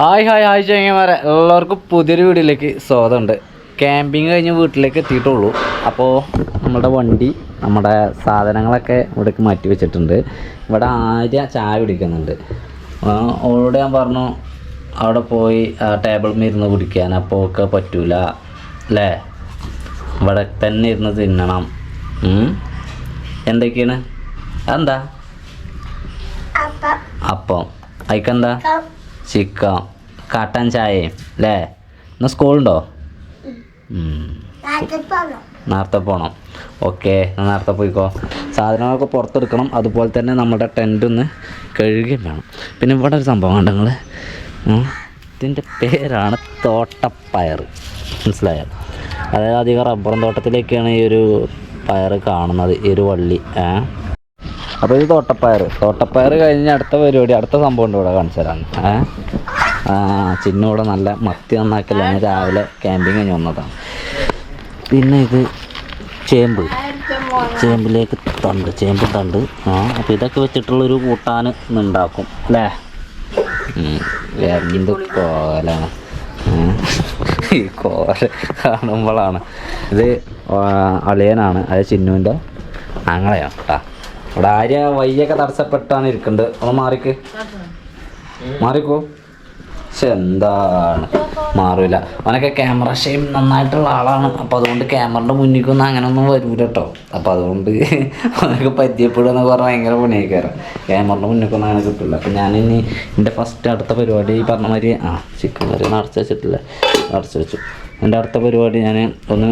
Hi hi hi ചേങ്ങമാരെ എല്ലാവർക്കും പുതിയൊരു വീഡിയോയിലേക്ക് സ്വാഗതമുണ്ട്. ക്യാമ്പിങ് കഴിഞ്ഞ് വീട്ടിലേക്ക് എത്തിയിട്ടുള്ളൂ. അപ്പോൾ നമ്മുടെ വണ്ടി നമ്മുടെ സാധനങ്ങളൊക്കെ ഇവിടേക്ക് മാറ്റി വെച്ചിട്ടുണ്ട്. ഇവിടെ ആര്യ ചായ കുടിക്കുന്നുണ്ട്. അവളോട് ഞാൻ പറഞ്ഞു അവിടെ പോയി ആ ടേബിളിൽ ഇരുന്ന് കുടിക്കാൻ. അപ്പോൾ ഒക്കെ പറ്റൂല അല്ലേ? ഇവിടെ തന്നെ ഇരുന്ന് തിന്നണം. എന്തൊക്കെയാണ്? അതെന്താ? അപ്പം. അതിക്കെന്താ ചിക്കൻ കാട്ടൻ ചായയും അല്ലേ ഇന്ന് സ്കൂളുണ്ടോ. നേരത്തെ പോകണം ഓക്കെ നേരത്തെ പോയിക്കോ. സാധനങ്ങളൊക്കെ പുറത്തെടുക്കണം. അതുപോലെ തന്നെ നമ്മുടെ ടെന്റ് ഒന്ന് കഴുകുകയും വേണം. പിന്നെ ഇവിടെ ഒരു സംഭവം കണ്ടു നിങ്ങൾ ഇതിന്റെ പേരാണ് തോട്ടപ്പയർ മനസ്സിലായോ? അതായത് അധികം റബ്ബറും തോട്ടത്തിലേക്കാണ് ഈ ഒരു പയർ കാണുന്നത്. ഈ ഒരു വള്ളി. ഏ? അപ്പോൾ ഇത് തോട്ടപ്പയർ. തോട്ടപ്പയർ കഴിഞ്ഞ് അടുത്ത പരിപാടി അടുത്ത സംഭവം ഉണ്ട് ഇവിടെ കാണിച്ചു തരാൻ ചിന്നൂടെ നല്ല മത്തി നന്നാക്കലാണ്. രാവിലെ ക്യാമ്പിങ് കഴിഞ്ഞ് വന്നതാണ്. പിന്നെ ഇത് ചേമ്പ്. ചേമ്പിലേക്ക് തണ്ട് ചേമ്പ് തണ്ട്. ആ അപ്പോൾ ഇതൊക്കെ വെച്ചിട്ടുള്ളൊരു കൂട്ടാൻ ഉണ്ടാക്കും അല്ലേ. എന്ത് കോലാണ് കോല. കാണുമ്പോഴാണ് ഇത് അളിയനാണ് അത് ചിന്നുവിന്റെ ആങ്ങളയാണ് കേട്ടാ ആര്യ വയ്യൊക്കെ തടസ്സപ്പെട്ടാണ് ഇരിക്കുന്നത് ഒന്ന് മാറിക്ക്. മാറിക്കോ. പക്ഷെ എന്താണ്? മാറൂല. അവനൊക്കെ ക്യാമറ ഷെയിം നന്നായിട്ടുള്ള ആളാണ്. അപ്പോൾ അതുകൊണ്ട് ക്യാമറയുടെ മുന്നിക്കൊന്നും അങ്ങനെയൊന്നും വരൂല കേട്ടോ അപ്പോൾ അതുകൊണ്ട് അവനൊക്കെ പറ്റിയപ്പെടുക പറഞ്ഞാൽ ഭയങ്കര പണിയായിക്കാരം. ക്യാമറയുടെ മുന്നിക്കൊന്നും അങ്ങനെ കിട്ടില്ല ഞാൻ ഇനി എന്റെ ഫസ്റ്റ് അടുത്ത പരിപാടി ഈ പറഞ്ഞ മാതിരി ആ ചിക്കൻ കറി അടച്ചു വെച്ചിട്ടില്ല. അടച്ചു വെച്ചു. എന്റെ അടുത്ത പരിപാടി ഞാൻ ഒന്ന്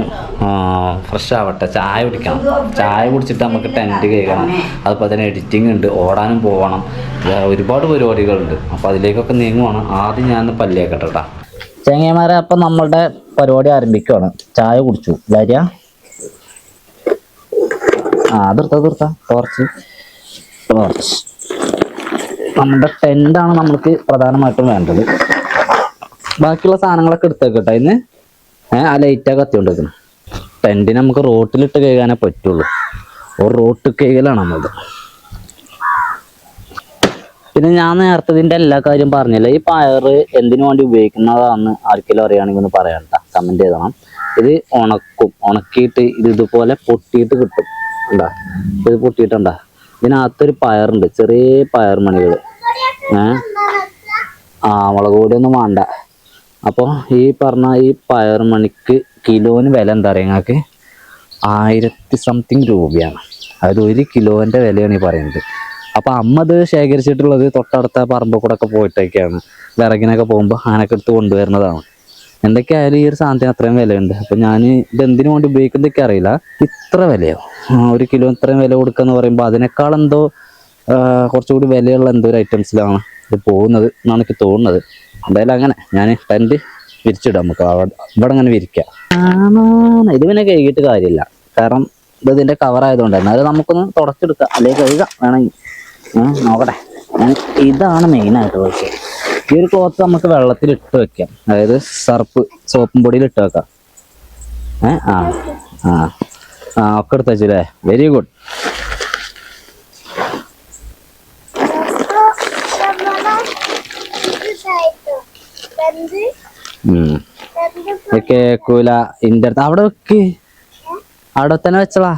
ഫ്രഷ് ആവട്ടെ. ചായ കുടിക്കണം. ചായ കുടിച്ചിട്ട് നമുക്ക് ടെന്റ് കേൾക്കണം അതുപോലെ തന്നെ എഡിറ്റിംഗ് ഉണ്ട്. ഓടാനും പോകണം ഒരുപാട് പരിപാടികളുണ്ട്. അപ്പോൾ അതിലേക്കൊക്കെ നീങ്ങുവാണ്. ആദ്യം ഞാൻ പല്ലിയാക്കട്ടെ കേട്ടോ ചെങ്ങന്മാരെ അപ്പം നമ്മളുടെ പരിപാടി ആരംഭിക്കുകയാണ് ചായ കുടിച്ചു. വരിക ആ അതിർത്ത തീർത്ത ടോർച്ച് ടോർച്ച് നമ്മുടെ ടെന്റാണ് നമ്മൾക്ക് പ്രധാനമായിട്ടും വേണ്ടത്. ബാക്കിയുള്ള സാധനങ്ങളൊക്കെ എടുത്തേക്കട്ടെ ഇന്ന് ഏഹ് ആ ലൈറ്റാ കത്തിക്കൊണ്ടിരിക്കണം. ടെന്റിന് നമുക്ക് റോട്ടിലിട്ട് കഴുകാനേ പറ്റുള്ളൂ. ഒരു റോട്ട് കഴുകലാണ് നമ്മളത്. പിന്നെ ഞാൻ നേരത്തെ ഇതിന്റെ എല്ലാ കാര്യം പറഞ്ഞില്ല ഈ പയറ് എന്തിനു വേണ്ടി ഉപയോഗിക്കുന്നതാണെന്ന് ആർക്കെങ്കിലും അറിയുകയാണെങ്കിൽ ഒന്ന് പറയണ്ട കമന്റ് ചെയ്തണം. ഇത് ഉണക്കും ഉണക്കിയിട്ട് ഇത് ഇതുപോലെ പൊട്ടിയിട്ട് കിട്ടും. ഉണ്ടാ ഇത് പൊട്ടിയിട്ടുണ്ടാ? ഇതിനകത്തൊരു പയറുണ്ട് ചെറിയ പയർ മണികൾ ഏഹ് ആ മുളക് പൊടിയൊന്നും വേണ്ട. അപ്പോൾ ഈ പറഞ്ഞ ഈ പയർ മണിക്ക് കിലോന് വില എന്താ പറയുക നിങ്ങൾക്ക് ആയിരത്തി സംതിങ് രൂപയാണ്. അതായത് ഒരു കിലോന്റെ വിലയാണ് ഈ പറയുന്നത്. അപ്പോൾ അമ്മ അത് ശേഖരിച്ചിട്ടുള്ളത് തൊട്ടടുത്ത പറമ്പ് കൂടെ ഒക്കെ പോയിട്ടൊക്കെയാണ്. വിറകിനൊക്കെ പോകുമ്പോൾ ആനൊക്കെ എടുത്ത് കൊണ്ടുവരുന്നതാണ്. എന്തൊക്കെയായാലും ഈ ഒരു സാധനത്തിന് അത്രയും വിലയുണ്ട്. അപ്പോൾ ഞാൻ ഇത് എന്തിനു വേണ്ടി ഉപയോഗിക്കുന്നതൊക്കെ അറിയില്ല. ഇത്ര വിലയോ? ഒരു കിലോ ഇത്രയും വില കൊടുക്കുക എന്ന് പറയുമ്പോൾ അതിനേക്കാൾ എന്തോ കുറച്ചുകൂടി വിലയുള്ള എന്തോ ഒരു ഐറ്റംസിലാണ് ഇത് പോകുന്നത് എന്നാണ് എനിക്ക് തോന്നുന്നത്. എന്തായാലും അങ്ങനെ ഞാൻ ടെന്റ് വിരിച്ചിടാം നമുക്ക്. ഇവിടെ അങ്ങനെ വിരിക്കാം. ഇത് പിന്നെ കഴുകിയിട്ട് കാര്യമില്ല കാരണം ഇത് ഇതിന്റെ കവർ ആയതുകൊണ്ട്. എന്നാലും നമുക്കൊന്ന് തുടച്ചെടുക്കാം. അല്ലെങ്കിൽ കഴുകാം. വേണമെങ്കിൽ. നോക്കട്ടെ. ഞാൻ ഇതാണ് മെയിനായിട്ട് വെക്കുക. ഈ ഒരു ക്ലോത്ത് നമുക്ക് വെള്ളത്തിൽ ഇട്ട് വെക്കാം. അതായത് സർപ്പ് സോപ്പും പൊടിയിൽ ഇട്ട് വെക്കാം. ഏ ആ ആ. ആ ഒക്കെ എടുത്ത് വെച്ചില്ലേ? വെരി ഗുഡ് കേക്കൂല. ഇന്റെ അടുത്ത് അവിടെ വെക്ക് അവിടെ തന്നെ വെച്ചളാ.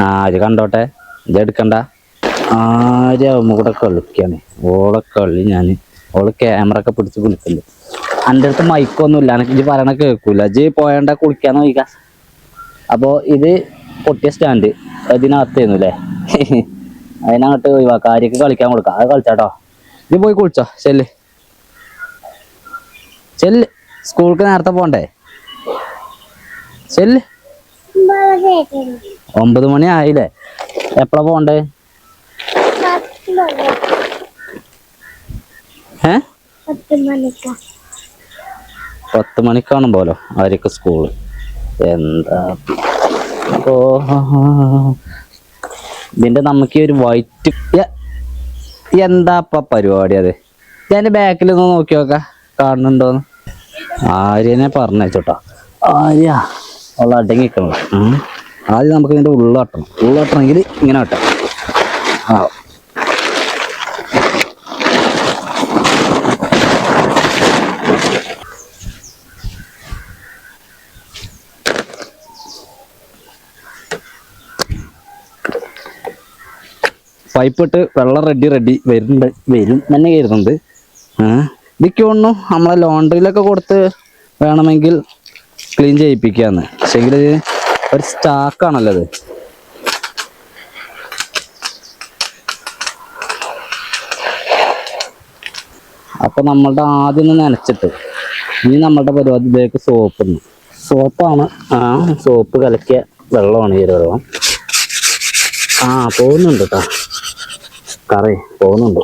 ആ ഇത് കണ്ടോട്ടെ. ഇത് എടുക്കണ്ട. ആരും കൂടെ കളിക്കാണ്. ഓളെ കളി ഞാൻ ഓൾ ക്യാമറ ഒക്കെ പിടിച്ച് കുളിക്കല്ലേ എന്റെ അടുത്ത് മൈക്കൊന്നുമില്ല എനിക്ക് ഇജ്ജ് പറയണ കേൾക്കൂല ഇജ്ജ് പോയണ്ട കുളിക്കാൻ നോക്ക അപ്പോൾ ഇത് പൊട്ടിയ സ്റ്റാൻഡ് അതിനകത്തേന്നു അല്ലേ അതിനകത്ത് ഒഴിവാക്കാം. ആര്യക്ക് കളിക്കാൻ കൊടുക്കാം. അത് കളിച്ചാട്ടോ. ഇത് പോയി കുളിച്ചോ. ചെല്ല് ചെല്ല്. സ്കൂൾക്ക് നേരത്തെ പോണ്ടേ? ചെല്ല്. ഒമ്പത് മണി ആയില്ലേ? എപ്പോഴാ പോണ്ടേ? പത്ത് മണിക്കാണ് പോലോ ആയിരിക്കും സ്കൂൾ? എന്താ? ഓ ഇതിന്റെ നമുക്ക് ഒരു വൈറ്റ് എന്താ പരിപാടി അത്? ഞാൻ ബാക്കിൽ ഒന്ന് നോക്കി നോക്കാം. കാണുന്നുണ്ടോന്ന്? ആര്യനെ പറഞ്ഞോട്ടാ ആര്യ ഉള്ള അടങ്ങി നിൽക്കണം ആദ്യം നമുക്ക് ഇതിന്റെ ഉള്ളാട്ടണം ഉള്ളാട്ടണമെങ്കിൽ ഇങ്ങനെ വെട്ടാം. ആ പൈപ്പിട്ട് വെള്ളം റെഡി റെഡി വരുന്നുണ്ട് വരും തന്നെ കയറുന്നുണ്ട് ഇതൊക്കെ ഒന്നും നമ്മളെ ലോണ്ടറിയിലൊക്കെ കൊടുത്ത് വേണമെങ്കിൽ ക്ലീൻ ചെയ്യിപ്പിക്കാന്ന്. പക്ഷെങ്കിൽ ഒരു സ്റ്റാക്കാണല്ലോ അത് അപ്പൊ നമ്മളുടെ ആദ്യം നനച്ചിട്ട് ഇനി നമ്മളുടെ പരിപാടി ഇതിലേക്ക് സോപ്പ് സോപ്പാണ് ആ സോപ്പ് കലക്കിയ വെള്ളമാണ് ഈ വെള്ളം. ആ പോകുന്നുണ്ട് കേട്ടോ കറി പോകുന്നുണ്ട്.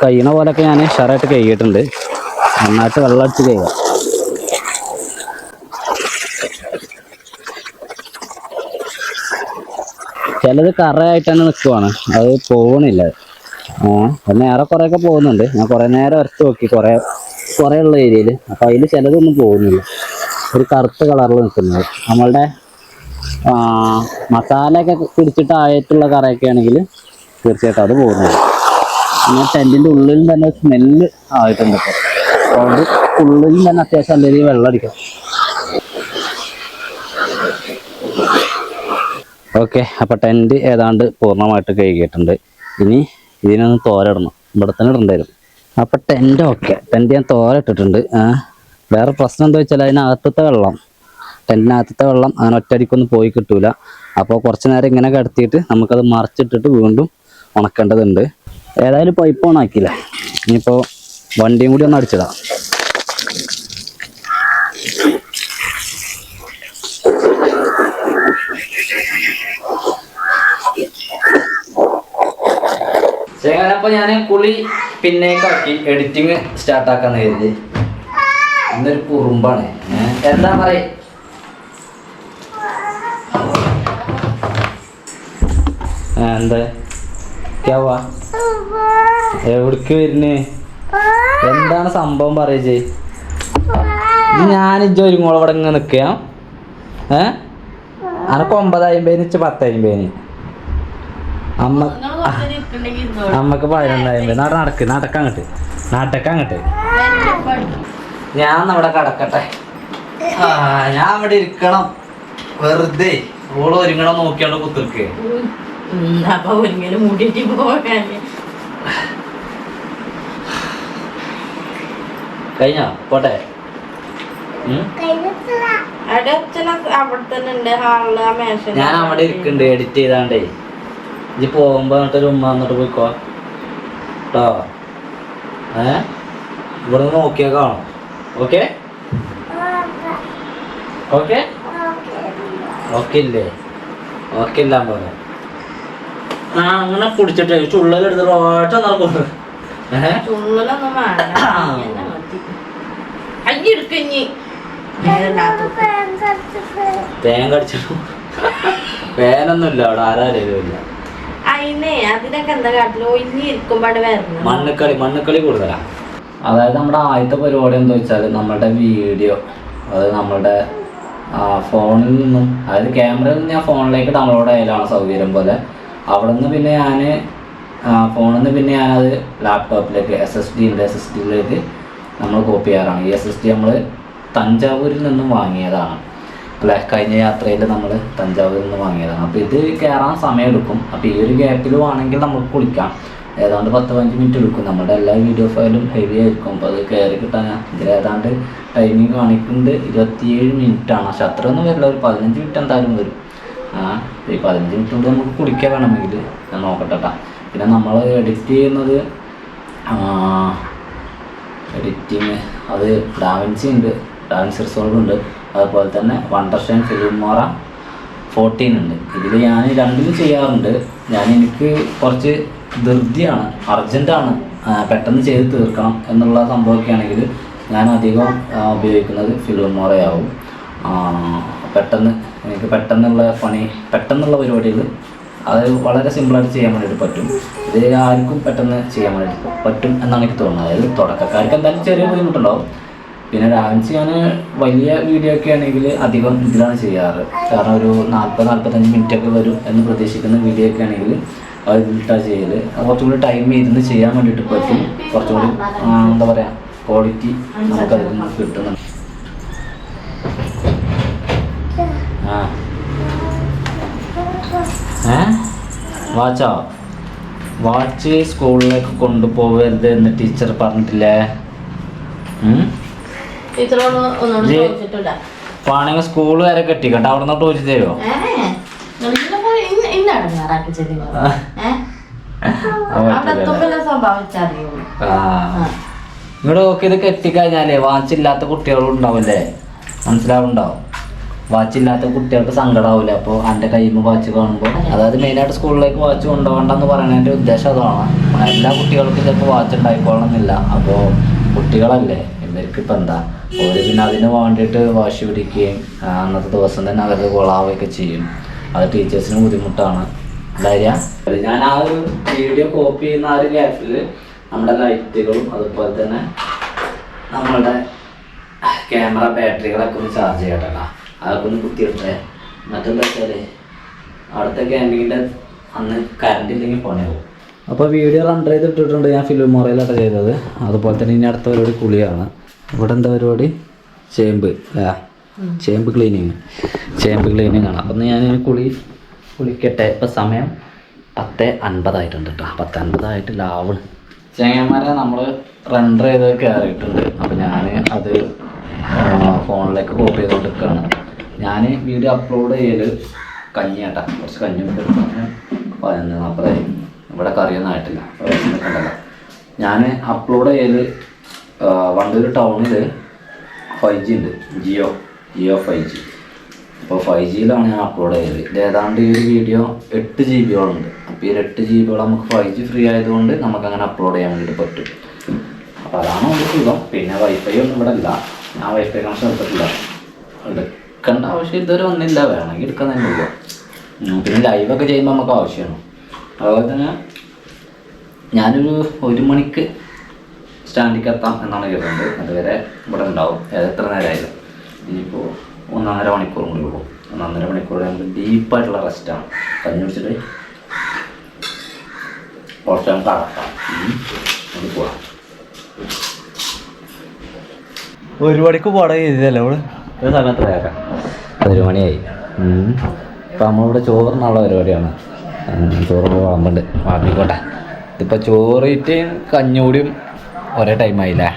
കഴിയണ പോലൊക്കെ ഞാൻ ഷറായിട്ട് കഴുകിയിട്ടുണ്ട്. നന്നായിട്ട് വെള്ളം അടിച്ച് കഴുകാം. ചിലത് കറയായിട്ട് തന്നെ നിൽക്കുവാണ് അത് പോകണില്ല ഏ നേരെ കുറെ ഒക്കെ പോകുന്നുണ്ട്. ഞാൻ കുറേ നേരം വരച്ച് നോക്കി. കുറേ കുറേ ഉള്ള ഏരിയയിൽ അപ്പം അതിൽ ചിലതൊന്നും പോകുന്നില്ല. ഒരു കറുത്ത കളറിൽ നിൽക്കുന്നത്. നമ്മളുടെ മസാലയൊക്കെ പിടിച്ചിട്ട് ആയിട്ടുള്ള കറയൊക്കെ ആണെങ്കിൽ തീർച്ചയായിട്ടും അത് പോകുന്നുണ്ട്. പിന്നെ ടെന്റിന്റെ ഉള്ളിൽ തന്നെ സ്മെല്ല് ആയിട്ടുണ്ട് ഇപ്പോൾ അതുകൊണ്ട് ഉള്ളിൽ തന്നെ അത്യാവശ്യം നല്ല രീതിയിൽ വെള്ളം അടിക്കും. ഓക്കെ അപ്പോൾ ടെന്റ് ഏതാണ്ട് പൂർണമായിട്ട് കഴുകിയിട്ടുണ്ട്. ഇനി ഇതിനൊന്ന് തോരയിടണം ഇവിടെ തന്നെ ഇടണ്ടായിരുന്നു. അപ്പോൾ ടെന്റ് ഓക്കെ. ടെന്റ് ഞാൻ തോരയിട്ടിട്ടുണ്ട് വേറെ പ്രശ്നം എന്താ വെച്ചാൽ അതിനകത്തത്തെ വെള്ളം. ടെന്റിനകത്തത്തെ വെള്ളം അങ്ങനെ ഒറ്റയടിക്കൊന്നും പോയി കിട്ടൂല. അപ്പോൾ കുറച്ച് നേരം ഇങ്ങനെ കിടത്തിയിട്ട് നമുക്കത് മറിച്ചിട്ടിട്ട് വീണ്ടും ഉണക്കേണ്ടതുണ്ട്. ഏതായാലും പൈപ്പ് ഓൺ ആക്കിയില്ല. ഇനിയിപ്പോൾ വണ്ടിയും കൂടി ഒന്ന് അടിച്ചിടാം അപ്പൊ ഞാൻ കുളി പിന്നേക്കാക്കി എഡിറ്റിങ് സ്റ്റാർട്ട് ആക്കാന്ന് കരുതി. ഇന്നൊരു കുറുമ്പാണ്. എന്താ പറയ? എന്താ? ക്യാവാ എവിടേക്ക് വരുന്നേ? എന്താണ് സംഭവം പറയേ ഞാൻ ഇജ്ജൊരുങ്ങോളം ഇവിടെ ഇങ്ങനെ നിൽക്കാം ഏ? അനക്ക് ഒമ്പതായിരം ഇച്ച് പത്തായിരം അമ്പതിന് അമ്മ അമ്മയ്ക്ക് പതിനൊന്നായിരം പേര് നട നടക്ക് നടക്കങ്ങട്ട് നടക്കങ്ങട്ട് ഞാൻ അവിടെ കടക്കട്ടെ. ഞാൻ അവിടെ ഇരിക്കണം. വെറുതെ. ഓൾ ഒരുങ്ങണം നോക്കിയാണ്ട് കുത്തിർക്ക് അപ്പൊ മൂടിയിട്ട് പോകാൻ കഴിഞ്ഞോ? പോട്ടെ. ഞാൻ അവിടെ ഇരിക്കുന്നുണ്ട് എഡിറ്റ് ചെയ്താണ്ടേ. ഇജ്ജ് പോകുമ്പോ എന്നിട്ട് ഒരു ഉമ്മ എന്നിട്ട് പോയിക്കോ കേട്ടോ ഏ? ഇവിടെ നിന്ന് നോക്കിയാ കാണോ. ഓക്കെ? ഓക്കെ. ഓക്കെ? ഇല്ലേ? ഓക്കെ ഇല്ല പോലെ ആ അങ്ങനെ കുടിച്ചിട്ട് ചുള്ളലെടുത്ത് ഒറ്റ നടക്കും. ചുള്ളലൊന്നും അയ്യെടുക്കഞ്ഞി തേങ്ങ അവിടെ ആരാരും ഇല്ല. അതിനൊക്കെ എന്താ കാട്ടിൽ? മണ്ണുക്കളി മണ്ണുക്കളി കൂടുതലാ. അതായത് നമ്മുടെ ആദ്യത്തെ പരിപാടി എന്താ വെച്ചാൽ നമ്മുടെ വീഡിയോ അതായത് നമ്മളുടെ ഫോണിൽ നിന്നും അതായത് ക്യാമറയിൽ നിന്ന് ഞാൻ ഫോണിലേക്ക് ഡൗൺലോഡ് ആയാലാണ് സൗകര്യം പോലെ. അവിടെ നിന്ന് പിന്നെ ഞാൻ ഫോണിൽ നിന്ന് പിന്നെ ഞാനത് ലാപ്ടോപ്പിലേക്ക് എസ് എസ് ഡി ഉണ്ട് എസ് എസ് ഡിയിലേക്ക് നമ്മൾ കോപ്പി ചെയ്യാറാണ്. ഈ എസ് എസ് ഡി നമ്മൾ തഞ്ചാവൂരിൽ നിന്നും വാങ്ങിയതാണ്. കഴിഞ്ഞ യാത്രയിൽ നമ്മൾ തഞ്ചാവൂരിൽ നിന്ന് വാങ്ങിയതാണ്. അപ്പോൾ ഇത് കയറാൻ സമയമെടുക്കും. അപ്പോൾ ഈ ഒരു ഗ്യാപ്പിൽ ആണെങ്കിൽ നമുക്ക് കുളിക്കാം. ഏതാണ്ട് പത്ത് പതിനഞ്ച് മിനിറ്റ് എടുക്കും. നമ്മുടെ എല്ലാ വീഡിയോ ഫയലും ഹെവി ആയിരിക്കും. അപ്പോൾ അത് കയറി കിട്ടാൻ ഇതിൽ ഏതാണ്ട് ടൈമിങ് കാണിക്കുന്നത് ഇരുപത്തിയേഴ് മിനിറ്റാണ് പക്ഷെ അത്രയൊന്നും വരില്ല. ഒരു പതിനഞ്ച് മിനിറ്റ് എന്തായാലും വരും. ആ ഈ പതിനഞ്ച് മിനിറ്റ് കൊണ്ട് നമുക്ക് കുടിക്കാൻ വേണമെങ്കിൽ ഞാൻ നോക്കട്ടെ പിന്നെ നമ്മൾ എഡിറ്റ് ചെയ്യുന്നത് എഡിറ്റിങ് അത് ഡാവിൻസി ഉണ്ട് ഡാവിൻസി റിസോൾവ് ഉണ്ട്. അതുപോലെ തന്നെ വണ്ടർഷൈൻ ഫിലിമോറ ഫോർട്ടീൻ ഉണ്ട്. ഇതിൽ ഞാൻ രണ്ടിലും ചെയ്യാറുണ്ട്. ഞാൻ എനിക്ക് കുറച്ച് ധൃതിയാണ് അർജന്റാണ് പെട്ടെന്ന് ചെയ്ത് തീർക്കണം എന്നുള്ള സംഭവമൊക്കെ ആണെങ്കിൽ ഞാൻ അധികം ഉപയോഗിക്കുന്നത് ഫിലിമോറയാവും പെട്ടെന്ന് എനിക്ക് പെട്ടെന്നുള്ള പണി പെട്ടെന്നുള്ള പരിപാടികൾ അത് വളരെ സിമ്പിളായിട്ട് ചെയ്യാൻ വേണ്ടിയിട്ട് പറ്റും. ഇത് ആർക്കും പെട്ടെന്ന് ചെയ്യാൻ വേണ്ടിയിട്ട് പറ്റും എന്നാണ് എനിക്ക് തോന്നുന്നത്. അതായത് തുടക്കക്കാർക്ക് എന്തായാലും ചെറിയ ബുദ്ധിമുട്ടുണ്ടാവും. പിന്നെ ഡാൻസ് ഞാൻ വലിയ വീഡിയോ ഒക്കെ ആണെങ്കിൽ അധികം ഇതിലാണ് ചെയ്യാറ്. കാരണം ഒരു നാൽപ്പത് നാൽപ്പത്തഞ്ച് മിനിറ്റ് ഒക്കെ വരും എന്ന് പ്രതീക്ഷിക്കുന്ന വീഡിയോ ഒക്കെ ആണെങ്കിൽ അത് ഇതിലിട്ടാണ് ചെയ്യൽ കുറച്ചും കൂടി ടൈം ഇരുന്ന് ചെയ്യാൻ വേണ്ടിയിട്ട് പറ്റും. കുറച്ചും കൂടി എന്താ പറയുക ക്വാളിറ്റി നമുക്ക് അതിൽ നിന്ന് കിട്ടുന്നുണ്ട്. വാച്ചോ? വാച്ച് സ്കൂളിലേക്ക് കൊണ്ടുപോകരുത് എന്ന് ടീച്ചർ പറഞ്ഞിട്ടില്ലേ? വേണമെങ്കിൽ സ്കൂൾ വരെ കെട്ടിക്കട്ടെ അവിടെ നിന്ന് ചോദിച്ചു തരുമോ ഇങ്ങോട്ട് നോക്കി ഇത് കെട്ടിക്കഴിഞ്ഞാലേ വാച്ചില്ലാത്ത കുട്ടികളും ഉണ്ടാവില്ലേ? മനസ്സിലാവുണ്ടാവും വാച്ചില്ലാത്ത കുട്ടികൾക്ക് സങ്കടമാവില്ല അപ്പോൾ എന്റെ കയ്യിൽ നിന്ന് വാച്ച് കാണുമ്പോൾ അതായത് മെയിനായിട്ട് സ്കൂളിലേക്ക് വാച്ച് കൊണ്ടുപോകണ്ടെന്ന് പറയുന്നതിന്റെ ഉദ്ദേശം അതാണ്. എല്ലാ കുട്ടികൾക്കും ചിലപ്പോൾ വാച്ച് ഉണ്ടായിക്കോളണമെന്നില്ല. അപ്പോൾ കുട്ടികളല്ലേ ഇവർക്ക് ഇപ്പം എന്താ? ഒരു പിന്നെ അതിന് വേണ്ടിയിട്ട് വാശി പിടിക്കുകയും അന്നത്തെ ദിവസം തന്നെ അവർക്ക് കൊളാവുകയൊക്കെ ചെയ്യും. അത് ടീച്ചേഴ്സിന് ബുദ്ധിമുട്ടാണ്. ധൈര്യ ഞാൻ ആ ഒരു വീഡിയോ കോപ്പി ചെയ്യുന്ന ആ ഒരു ഗ്യാപ്പിൽ നമ്മുടെ ലൈറ്റുകളും അതുപോലെ തന്നെ നമ്മളുടെ ക്യാമറ ബാറ്ററികളൊക്കെ ഒന്ന് ചാർജ് ചെയ്യട്ടെ അതൊക്കെ ഒന്ന് കുത്തിയിട്ടെ മറ്റെന്താ വെച്ചാൽ അവിടുത്തെ ക്യാമ്പിങ്ങിന്റെ അന്ന് കറണ്ട് ഇല്ലെങ്കിൽ പണിയാവും അപ്പോൾ വീഡിയോ റൺ ചെയ്ത് ഇട്ടിട്ടുണ്ട് ഞാൻ ഫിലിം മൊറയിലാണ് ചെയ്തത്. അതുപോലെ തന്നെ ഇനി അടുത്ത പരിപാടി കുളിയാണ്. ഇവിടെ എന്താ പരിപാടി? ചേമ്പ് ആ ചേമ്പ് ക്ലീനിങ് ചേമ്പ് ക്ലീനിങ് ആണ്. അപ്പം ഞാൻ കുളി കുളിക്കട്ടെ. ഇപ്പം സമയം പത്ത് അൻപതായിട്ടുണ്ട് കേട്ടോ പത്ത് അൻപതായിട്ട് ലാവണ് ചേങ്ങന്മാരെ നമ്മൾ റണ്ടർ ചെയ്ത് കയറിയിട്ടുണ്ട്. അപ്പം ഞാൻ അത് ഫോണിലേക്ക് കോപ്പി ചെയ്തുകൊണ്ടിരിക്കുകയാണ് ഞാൻ വീഡിയോ അപ്ലോഡ് ചെയ്യൽ കഞ്ഞിയാട്ടാ. കുറച്ച് കഞ്ഞി ഉണ്ട് പതിനൊന്ന് നാൽപ്പതായി ഇവിടെ കറിയൊന്നും ആയിട്ടില്ല. ഉണ്ടല്ലോ. ഞാൻ അപ്ലോഡ് ചെയ്യൽ വണ്ടൂർ ടൗണിൽ ഫൈവ് ജി ഉണ്ട്. ജിയോ ജിയോ ഫൈവ് ജി അപ്പോൾ ഫൈവ് ജിയിലാണ് ഞാൻ അപ്ലോഡ് ചെയ്തത് ഇത് ഏതാണ്ട് ഈ ഒരു വീഡിയോ എട്ട് ജി ബിയോളുണ്ട് അപ്പോൾ ഈ എട്ട് ജി ബിയോളം നമുക്ക് ഫൈവ് ജി ഫ്രീ ആയതുകൊണ്ട് നമുക്ക് അങ്ങനെ അപ്ലോഡ് ചെയ്യാൻ വേണ്ടിയിട്ട് പറ്റും. അപ്പോൾ അതാണ് നമുക്ക് സുഖം. പിന്നെ വൈഫൈ ഒന്നും ഇവിടെ ഇല്ല. ഞാൻ വൈഫൈ കണക്ഷൻ എടുത്തിട്ടില്ല. എടുക്കേണ്ട ആവശ്യം ഇതുവരെ ഒന്നില്ല വേണമെങ്കിൽ എടുക്കാൻ തന്നെ ഉള്ളൂ. ഉം, പിന്നെ ലൈവൊക്കെ ചെയ്യുമ്പോൾ നമുക്ക് ആവശ്യമാണ്. അതുപോലെ തന്നെ ഞാനൊരു ഒരു മണിക്ക് സ്റ്റാൻഡിലേക്ക് എത്താം എന്നാണ് കരുതുന്നത് അതുവരെ ഇവിടെ ഉണ്ടാവും. എത്ര നേരമായാലും. ഇനിയിപ്പോൾ ഒന്നൊന്നര മണിക്കൂർ കൂടി പോകും ഒന്നൊന്നര മണിക്കൂർ നമുക്ക് ഡീപ്പായിട്ടുള്ള റെസ്റ്റാണ് കഞ്ഞി കുടിച്ചിട്ട് കുറച്ച് നമുക്ക് അടക്കാം. നമുക്ക് പോവാം. ഒരു മണിക്ക് പോടാ ചെയ്തല്ലേ അവൾ ഒരു സമയത്ത് വേക്കാം ഒരു മണിയായി. ഇപ്പം നമ്മളിവിടെ ചോറിനുള്ള പരിപാടിയാണ്. ചോറ് വളമ്പുണ്ട് വാങ്ങിക്കോട്ടെ. ഇതിപ്പോൾ ചോറിട്ടും കഞ്ഞൂടിയും ഒരേ ടൈമായില്ലേ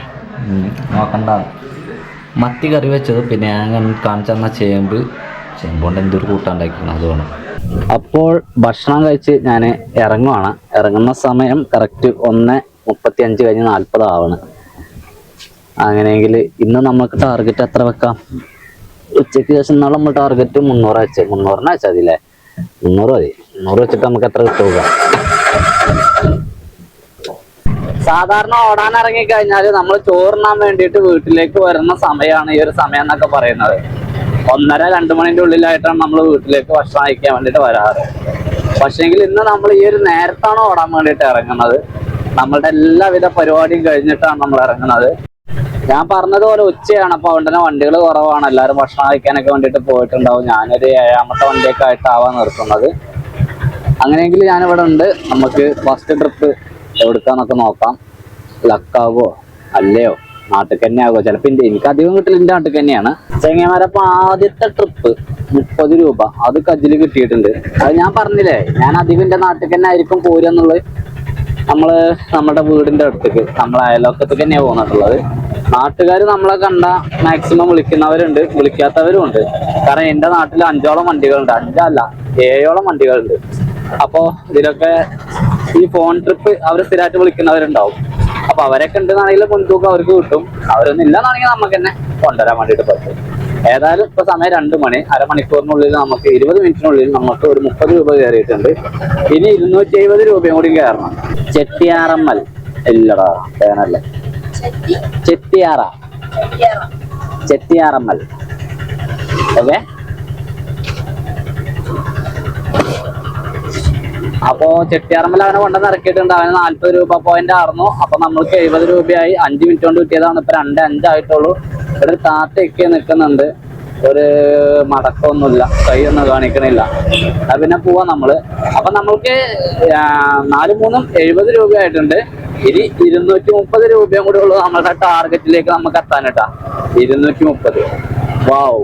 നോക്കണ്ട. മത്തി കറി വെച്ചത് പിന്നെ ഞാൻ കാണിച്ചു തന്ന ചേമ്പ്. ചേമ്പുകൊണ്ട് എന്തൊരു കൂട്ടാണ്ടാക്കിക്കണം അതുകൊണ്ട് അപ്പോൾ ഭക്ഷണം കഴിച്ച് ഞാൻ ഇറങ്ങുവാണ്. ഇറങ്ങുന്ന സമയം കറക്റ്റ് ഒന്ന് മുപ്പത്തി അഞ്ച് കഴിഞ്ഞ് നാൽപ്പത് ആവണ് അങ്ങനെയെങ്കിൽ ഇന്ന് നമുക്ക് ടാർഗറ്റ് എത്ര വെക്കാം? ഉച്ചയ്ക്ക് ശേഷം നാളെ നമ്മൾ ടാർഗറ്റ് മുന്നൂറ് വെച്ച്. മുന്നൂറിന് വെച്ചാൽ മതില്ലേ മുന്നൂറ് മതി. മുന്നൂറ് വെച്ചിട്ട് നമുക്ക് എത്ര കിട്ടുക സാധാരണ ഓടാൻ ഇറങ്ങി കഴിഞ്ഞാൽ നമ്മൾ ചോറിനാൻ വേണ്ടിയിട്ട് വീട്ടിലേക്ക് വരുന്ന സമയമാണ് ഈ ഒരു സമയം എന്നൊക്കെ പറയുന്നത്. ഒന്നര രണ്ട് മണിന്റെ ഉള്ളിലായിട്ടാണ് നമ്മൾ വീട്ടിലേക്ക് ഭക്ഷണം അയക്കാൻ വേണ്ടിയിട്ട് വരാറ്. പക്ഷേങ്കിൽ ഇന്ന് നമ്മൾ ഈ ഒരു നേരത്താണ് ഓടാൻ വേണ്ടിയിട്ട് ഇറങ്ങുന്നത്. നമ്മളുടെ എല്ലാവിധ പരിപാടിയും കഴിഞ്ഞിട്ടാണ് നമ്മൾ ഇറങ്ങുന്നത്. ഞാൻ പറഞ്ഞതുപോലെ ഉച്ചയാണ്. അപ്പൊ അതുകൊണ്ട് തന്നെ വണ്ടികൾ കുറവാണ്. എല്ലാവരും ഭക്ഷണം കഴിക്കാനൊക്കെ വേണ്ടിയിട്ട് പോയിട്ടുണ്ടാവും. ഞാനൊരു ഏഴാമത്തെ വണ്ടിയൊക്കെ ആയിട്ടാവാൻ നിർത്തുന്നത്. അങ്ങനെയെങ്കിൽ ഇവിടെ ഉണ്ട്. നമുക്ക് ഫസ്റ്റ് ട്രിപ്പ് എവിടുക്കാന്നൊക്കെ നോക്കാം. ലക്കാവോ അല്ലയോ നാട്ടിൽ തന്നെ ആകുമോ ചിലപ്പോൾ എന്റെ എനിക്ക് അധികം കിട്ടില്ല എന്റെ നാട്ടിൽ തന്നെയാണ് ചെങ്ങന്മാരപ്പം ആദ്യത്തെ ട്രിപ്പ് മുപ്പത് രൂപ. അത് കജ്ജിൽ കിട്ടിയിട്ടുണ്ട്. അത് ഞാൻ പറഞ്ഞില്ലേ ഞാൻ അധികം എന്റെ നാട്ടിൽ തന്നെ ആയിരിക്കും പോരുന്നുള്ളത് നമ്മൾ നമ്മുടെ വീടിന്റെ അടുത്തേക്ക് നമ്മളെ അയൽവക്കത്തേക്ക് തന്നെയാണ് പോന്നിട്ടുള്ളത് നാട്ടുകാർ നമ്മളെ കണ്ട മാക്സിമം വിളിക്കുന്നവരുണ്ട് വിളിക്കാത്തവരും ഉണ്ട്. കാരണം എന്റെ നാട്ടിൽ അഞ്ചോളം വണ്ടികളുണ്ട്. അഞ്ചല്ല ഏഴോളം വണ്ടികളുണ്ട്. അപ്പോ ഇതിലൊക്കെ ഈ ഫോൺ ട്രിപ്പ് അവർ സ്ഥിരമായിട്ട് വിളിക്കുന്നവരുണ്ടാവും. അപ്പൊ അവരൊക്കെ ഉണ്ടെന്നാണെങ്കിൽ മുൻതൂക്കം അവർക്ക് കിട്ടും. അവരൊന്നും ഇല്ലെന്നാണെങ്കിൽ നമുക്ക് തന്നെ കൊണ്ടുവരാൻ വേണ്ടിയിട്ട് പറ്റും. ഏതായാലും ഇപ്പൊ സമയം രണ്ട് മണി അരമണിക്കൂറിനുള്ളിൽ നമുക്ക് ഇരുപത് മിനിറ്റിനുള്ളിൽ നമുക്ക് ഒരു മുപ്പത് രൂപ കയറിയിട്ടുണ്ട്. ഇനി ഇരുന്നൂറ്റി എഴുപത് രൂപയും കൂടി കയറണം. ചെട്ടിയാറമ്മൽ. ഇല്ലടാ പേനല്ലേ ചെട്ടിയാറ ചെട്ടിയാറമ്മൽ ഓക്കെ. അപ്പോ ചെട്ടിയാറമ്മൽ അവനെ കൊണ്ടുവന്ന് ഇറക്കിയിട്ടുണ്ട്. അവന് നാല്പത് രൂപ പോയിന്റ് ആർന്നു. അപ്പൊ നമ്മൾക്ക് എഴുപത് രൂപയായി. അഞ്ച് മിനിറ്റ് കൊണ്ട് കിട്ടിയതാണ്. ഇപ്പൊ രണ്ട് അഞ്ചായിട്ടുള്ളൂ ഇവിടെ താത്ത താത്തയൊക്കെ നിൽക്കുന്നുണ്ട്. ഒരു മടക്കമൊന്നുമില്ല കൈയൊന്നും കാണിക്കണില്ല. അത് പിന്നെ പോവാ നമ്മൾ. അപ്പൊ നമ്മൾക്ക് നാല് മൂന്നും എഴുപത് രൂപയായിട്ടുണ്ട്. ഇനി ഇരുന്നൂറ്റി മുപ്പത് രൂപയും കൂടെ ഉള്ളൂ നമ്മളുടെ ടാർഗറ്റിലേക്ക് നമുക്ക് എത്താനട്ടാ ഇരുന്നൂറ്റി മുപ്പത് വാവ്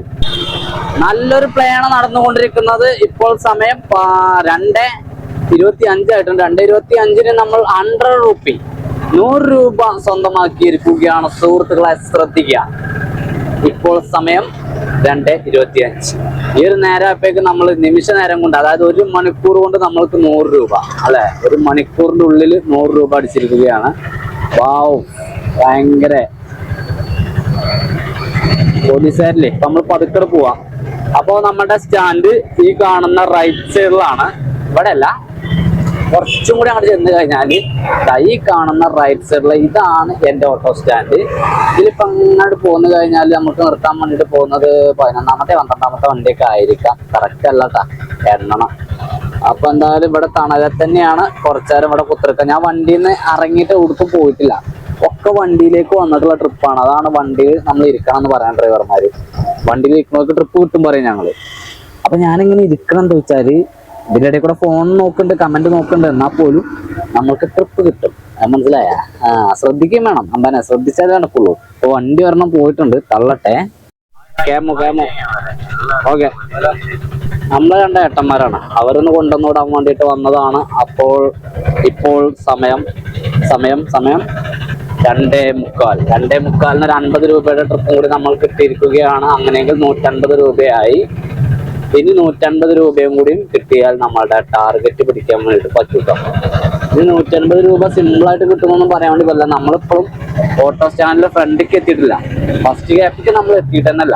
നല്ലൊരു പ്ലേയാണ് നടന്നുകൊണ്ടിരിക്കുന്നത് ഇപ്പോൾ സമയം രണ്ട് ഇരുപത്തി അഞ്ചായിട്ടുണ്ട് രണ്ട് ഇരുപത്തി അഞ്ചിന് നമ്മൾ ഹൺഡ്രഡ് റുപ്പി നൂറ് രൂപ സ്വന്തമാക്കിയിരിക്കുകയാണ്. സുഹൃത്തുക്കളെ ശ്രദ്ധിക്കുക. ഇപ്പോൾ സമയം രണ്ട് ഇരുപത്തി അഞ്ച് ഈ ഒരു നേരത്തേക്ക് നമ്മൾ നിമിഷ നേരം കൊണ്ട് അതായത് ഒരു മണിക്കൂർ കൊണ്ട് നമ്മൾക്ക് നൂറ് രൂപ അല്ലെ? ഒരു മണിക്കൂറിന്റെ ഉള്ളിൽ നൂറ് രൂപ അടിച്ചിരിക്കുകയാണ്. വാവ് ഭയങ്കര. പോലീസുകാരില്ലേ? നമ്മൾ പതുക്കെ പോവാം. അപ്പോ നമ്മുടെ സ്റ്റാൻഡ് ഈ കാണുന്ന റൈറ്റ് സൈഡിലാണ് ഇവിടെ അല്ല കുറച്ചും കൂടി അങ്ങോട്ട് ചെന്ന് കഴിഞ്ഞാൽ ഈ കാണുന്ന റൈറ്റ് സൈഡിൽ ഇതാണ് എന്റെ ഓട്ടോ സ്റ്റാൻഡ് ഇതിലിപ്പോൾ അങ്ങോട്ട് പോന്നു കഴിഞ്ഞാൽ നമുക്ക് നിർത്താൻ വേണ്ടിയിട്ട് പോകുന്നത് പതിനൊന്നാമത്തെ പന്ത്രണ്ടാമത്തെ വണ്ടിയൊക്കെ ആയിരിക്കാം. കറക്റ്റ് അല്ല എണ്ണണം. അപ്പൊ എന്തായാലും ഇവിടെ തണലെ തന്നെയാണ്. കുറച്ചേരം ഇവിടെ കുത്തിരിക്കുക ഞാൻ വണ്ടിയിൽ നിന്ന് ഇറങ്ങിയിട്ട് ഉടുത്ത് പോയിട്ടില്ല. ഒക്കെ വണ്ടിയിലേക്ക് വന്നിട്ടുള്ള ട്രിപ്പാണ് അതാണ് വണ്ടിയിൽ നമ്മൾ ഇരിക്കണം എന്ന് പറയാൻ ഡ്രൈവർമാര് വണ്ടിയിൽ ഇരിക്കുന്നവർക്ക് ട്രിപ്പ് കിട്ടും പറയും ഞങ്ങൾ. അപ്പൊ ഞാനിങ്ങനെ ഇരിക്കണം എന്താ വെച്ചാൽ ഇതിന്റെ ഇടയിൽ കൂടെ ഫോൺ നോക്കുന്നുണ്ട് കമന്റ് നോക്കുന്നുണ്ട്. എന്നാൽ പോലും നമ്മൾക്ക് ട്രിപ്പ് കിട്ടും. മനസ്സിലായ? ശ്രദ്ധിക്കുകയും വേണം. അമ്പനെ ശ്രദ്ധിച്ചാലേ നടക്കുള്ളൂ. ഇപ്പൊ വണ്ടി ഒരെണ്ണം പോയിട്ടുണ്ട്. തള്ളട്ടെ. കേമോ കേമോ. ഓക്കെ. നമ്മളെ രണ്ട ഏട്ടന്മാരാണ്. അവരൊന്ന് കൊണ്ടുവന്ന് വിടാൻ വേണ്ടിയിട്ട് വന്നതാണ്. അപ്പോൾ ഇപ്പോൾ സമയം സമയം സമയം രണ്ടേ മുക്കാൽ. രണ്ടേ മുക്കാലിന് ഒരു അൻപത് രൂപയുടെ ട്രിപ്പും കൂടി നമ്മൾ കിട്ടിയിരിക്കുകയാണ്. അങ്ങനെയെങ്കിൽ നൂറ്റൻപത് രൂപയായി. ഇനി നൂറ്റൻപത് രൂപയും കൂടിയും കിട്ടിയാൽ നമ്മളുടെ ടാർഗറ്റ് പിടിക്കാൻ വേണ്ടിയിട്ട് പറ്റൂട്ടോ. ഇത് നൂറ്റൻപത് രൂപ സിമ്പിൾ ആയിട്ട് കിട്ടുമെന്നൊന്നും പറയാൻ വേണ്ടി പറ്റില്ല. നമ്മളിപ്പോഴും ഓട്ടോ സ്റ്റാൻഡിലെ ഫ്രണ്ടിലേക്ക് എത്തിയിട്ടില്ല. ഫസ്റ്റ് ഗ്യാപ്പിക്ക് നമ്മൾ എത്തിയിട്ടെന്നല്ല.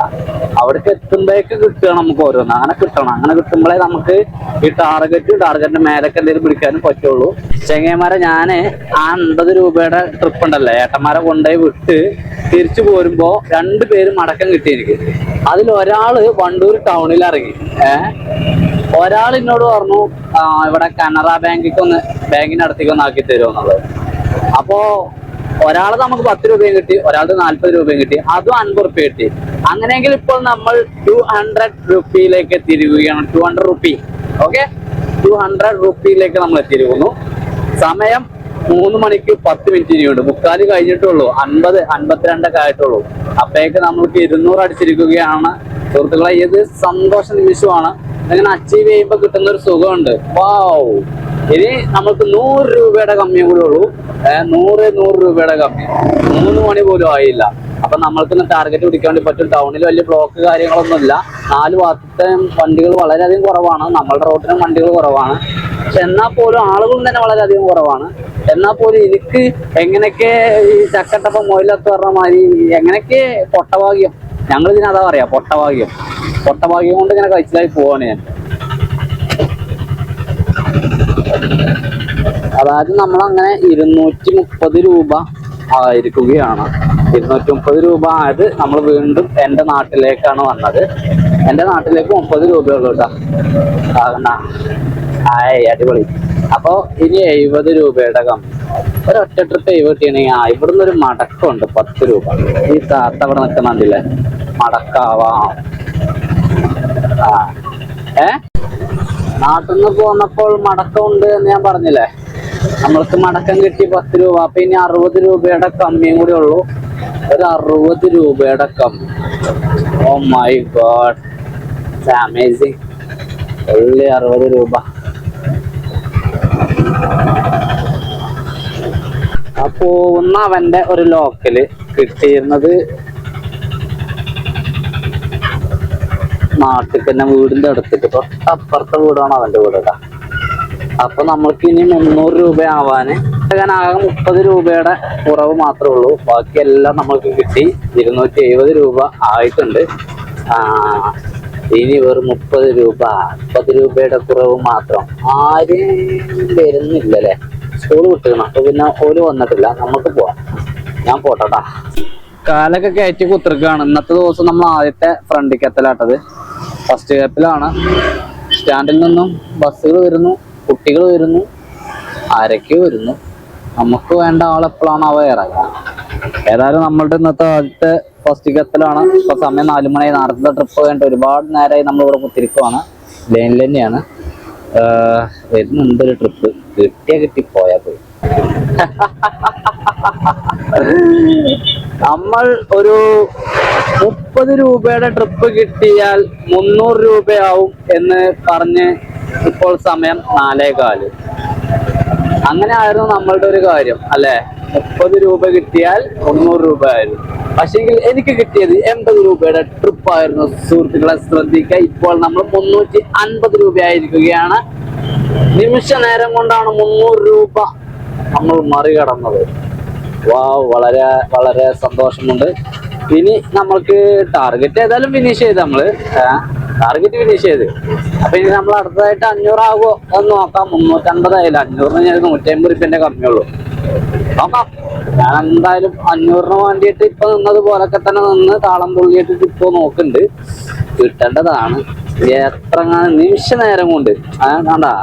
അവിടേക്ക് എത്തുമ്പോഴേക്ക് കിട്ടുക നമുക്ക് ഓരോന്ന്. അങ്ങനെ കിട്ടണം. അങ്ങനെ കിട്ടുമ്പോഴേ നമുക്ക് ഈ ടാർഗറ്റ് ടാർഗറ്റിന്റെ മേലൊക്കെ എന്തെങ്കിലും പിടിക്കാനും പറ്റുള്ളൂ. ചെങ്ങന്മാരെ ഞാൻ ആ അൻപത് രൂപയുടെ ട്രിപ്പ് ഉണ്ടല്ലേ? ഏട്ടന്മാരെ കൊണ്ടുപോയി വിട്ട് തിരിച്ചു പോരുമ്പോ രണ്ടു പേരും മടക്കം കിട്ടി എനിക്ക്. അതിൽ ഒരാൾ വണ്ടൂർ ടൗണിൽ ഇറങ്ങി. ഏഹ് ഒരാൾ എന്നോട് പറഞ്ഞു ഇവിടെ കനറ ബാങ്കിക്ക് ഒന്ന് ബാങ്കിന്റെ അടുത്തേക്ക് ഒന്ന് ആക്കി തരുമെന്നുള്ളത് അപ്പോ ഒരാൾ നമുക്ക് പത്ത് രൂപയും കിട്ടി ഒരാൾക്ക് നാല്പത് രൂപയും കിട്ടി അതും അൻപത് റുപ്യ കിട്ടി. അങ്ങനെയെങ്കിൽ ഇപ്പോൾ നമ്മൾ ടു ഹൺഡ്രഡ് റുപ്പിയിലേക്ക് എത്തിയിരിക്കുകയാണ് two hundred rupee okay two hundred റുപ്പിയിലേക്ക് നമ്മൾ എത്തിയിരിക്കുന്നു. സമയം മൂന്ന് മണിക്ക് പത്ത് മിനിറ്റ് ഇനിയുണ്ട്. മുക്കാൽ കഴിഞ്ഞിട്ടുള്ളൂ അൻപത് അൻപത്തിരണ്ടൊക്കെ ആയിട്ടുള്ളൂ. അപ്പോഴേക്ക് നമ്മൾക്ക് ഇരുന്നൂറ് അടിച്ചിരിക്കുകയാണ്. സുഹൃത്തുക്കളെ ഇത് സന്തോഷ നിമിഷമാണ്. ഇങ്ങനെ അച്ചീവ് ചെയ്യുമ്പോൾ കിട്ടുന്ന ഒരു സുഖമുണ്ട്. വാവ് ഇനി നമുക്ക് നൂറ് രൂപയുടെ കമ്മിയും കൂടെ ഉള്ളൂ. നൂറ് നൂറ് രൂപയുടെ കമ്മി. മൂന്ന് മണി പോലും ആയില്ല. അപ്പൊ നമ്മൾക്ക് ടാർഗറ്റ് പിടിക്കാൻ വേണ്ടി പറ്റും. ടൗണിൽ വലിയ ബ്ലോക്ക് കാര്യങ്ങളൊന്നുമില്ല. നാല് ഭാഗത്തെ വണ്ടികൾ വളരെയധികം കുറവാണ്. നമ്മളുടെ റോഡിനും വണ്ടികൾ കുറവാണ്. പക്ഷെ എന്നാൽ പോലും ആളുകളും തന്നെ വളരെയധികം കുറവാണ്. എന്നാൽ പോലും എനിക്ക് എങ്ങനെയൊക്കെ ഈ ചക്കട്ടപ്പം മൊയിലത്ത് പറഞ്ഞ മാതിരി എങ്ങനെയൊക്കെ പൊട്ടഭാഗ്യം. ഞങ്ങൾ ഇതിന് അതാ പറയാ പൊട്ടഭാഗ്യം. പൊട്ടഭാഗ്യം കൊണ്ട് ഇങ്ങനെ കഴിച്ചിലായി പോവാണ് ഞാൻ. അതായത് നമ്മൾ അങ്ങനെ ഇരുന്നൂറ്റി മുപ്പത് രൂപ ആയിരിക്കുകയാണ്. ഇരുന്നൂറ്റി മുപ്പത് രൂപ ആയത് നമ്മൾ വീണ്ടും എന്റെ നാട്ടിലേക്കാണ് വന്നത്. എന്റെ നാട്ടിലേക്ക് മുപ്പത് രൂപയുള്ളൂ കേട്ടോ. ആകണ്ട അടിപൊളി. അപ്പോൾ ഇനി എഴുപത് രൂപയുടെ കമ്മി ഒരൊറ്റ ട്രിപ്പ് എഴുപത് കിട്ടിയാണെങ്കിൽ ആ ഇവിടുന്ന് ഒരു മടക്കമുണ്ട് പത്ത് രൂപ. ഈ താത്ത അവിടെ നിൽക്കുന്നുണ്ടല്ലേ മടക്കാവാം. ഏ? നാട്ടിൽ നിന്ന് പോന്നപ്പോൾ മടക്കമുണ്ട് എന്ന് ഞാൻ പറഞ്ഞില്ലേ? നമ്മൾക്ക് മടക്കം കിട്ടി പത്ത് രൂപ. അപ്പൊ ഇനി അറുപത് രൂപയുടെ കമ്മിയും കൂടി ഉള്ളൂ. ഒരു അറുപത് രൂപയുടെ കമ്മി. ഓ മൈ ഗോഡ് അമേസിങ് ഉള്ളി അറുപത് രൂപ. അപ്പോ പോകുന്ന അവന്റെ ഒരു ലോക്കൽ കിട്ടിയിരുന്നത് നാട്ടിൽ തന്നെ വീടിന്റെ അടുത്തേക്ക് തൊട്ടപ്പുറത്തെ വീടാണ് അവന്റെ വീട് കേട്ടോ അപ്പൊ നമ്മൾക്ക് ഇനി മുന്നൂറ് രൂപ ആവാന് ഞാൻ ആകെ മുപ്പത് രൂപയുടെ കുറവ് മാത്രമേ ഉള്ളൂ. ബാക്കിയെല്ലാം നമ്മൾക്ക് കിട്ടി. ഇരുന്നൂറ്റി എഴുപത് രൂപ ആയിട്ടുണ്ട്. ആ ഇനി വെറും മുപ്പത് രൂപ മുപ്പത് രൂപയുടെ കുറവ് മാത്രം. ആരും വരുന്നില്ലല്ലേ? സ്കൂൾ വിട്ടിരുന്നു അപ്പൊ പിന്നെ ഓൽ വന്നിട്ടില്ല. നമുക്ക് പോവാം. ഞാൻ പോട്ടട്ടാ. കാലൊക്കെ കയറ്റി കുത്തിരിക്കുകയാണ്. ഇന്നത്തെ ദിവസം നമ്മൾ ആദ്യത്തെ ഫ്രണ്ട് എത്തലാട്ടത് ഫസ്റ്റ് ഗ്യാപ്പിലാണ് സ്റ്റാൻഡിൽ നിന്നും ബസ്സുകൾ വരുന്നു കുട്ടികൾ വരുന്നു ആരൊക്കെ വരുന്നു. നമുക്ക് വേണ്ട ആളെപ്പോഴാണ് അവ ഇറങ്ങുക. ഏതായാലും നമ്മളുടെ ഇന്നത്തെ ആദ്യത്തെ ഫസ്റ്റിക്കത്തിലാണ് ഇപ്പൊ സമയം നാലു മണി. നേരത്തെ ട്രിപ്പ് കഴിഞ്ഞിട്ട് ഒരുപാട് നേരമായി നമ്മൾ ഇവിടെ കുത്തിരിക്കുവാണ്. ലൈനിൽ തന്നെയാണ്. വരുന്നുണ്ടൊരു ട്രിപ്പ് കിട്ടിയ കിട്ടി പോയാ പോയി. നമ്മൾ ഒരു മുപ്പത് രൂപയുടെ ട്രിപ്പ് കിട്ടിയാൽ മുന്നൂറ് രൂപയാവും എന്ന് പറഞ്ഞ് ഇപ്പോൾ സമയം നാലേകാൽ. അങ്ങനെ ആയിരുന്നു നമ്മളുടെ ഒരു കാര്യം അല്ലെ? മുപ്പത് രൂപ കിട്ടിയാൽ മുന്നൂറ് രൂപ ആയിരുന്നു. പക്ഷെങ്കിൽ എനിക്ക് കിട്ടിയത് എൺപത് രൂപയുടെ ട്രിപ്പ് ആയിരുന്നു. സുഹൃത്തുക്കളെ ശ്രദ്ധിക്കുക ഇപ്പോൾ നമ്മൾ മുന്നൂറ്റി അൻപത് രൂപയായിരിക്കുകയാണ്. നിമിഷ നേരം കൊണ്ടാണ് മുന്നൂറ് രൂപ നമ്മൾ മറികടന്നത്. വാ വളരെ വളരെ സന്തോഷമുണ്ട്. ഇനി നമ്മൾക്ക് ടാർഗറ്റ് ഏതായാലും ഫിനിഷ് ചെയ്ത് നമ്മൾ ടാർഗറ്റ് ഫിനിഷ് ചെയ്ത്. അപ്പൊ ഇനി നമ്മൾ അടുത്തതായിട്ട് അഞ്ഞൂറാകുമോ എന്ന് നോക്കാം. മുന്നൂറ്റമ്പതായാലും അഞ്ഞൂറിന് ഞാൻ നൂറ്റി അമ്പത് റുപ്യന്റെ കമ്മിയുള്ളൂ നോക്കാം. ഞാൻ എന്തായാലും അഞ്ഞൂറിന് വേണ്ടിയിട്ട് ഇപ്പൊ നിന്നത് പോലൊക്കെ തന്നെ നിന്ന് താളം തുള്ളിയിട്ട് ഇപ്പൊ നോക്കുന്നുണ്ട് കിട്ടേണ്ടതാണ്. എത്ര നിമിഷ നേരം കൊണ്ട്. കണ്ടാ?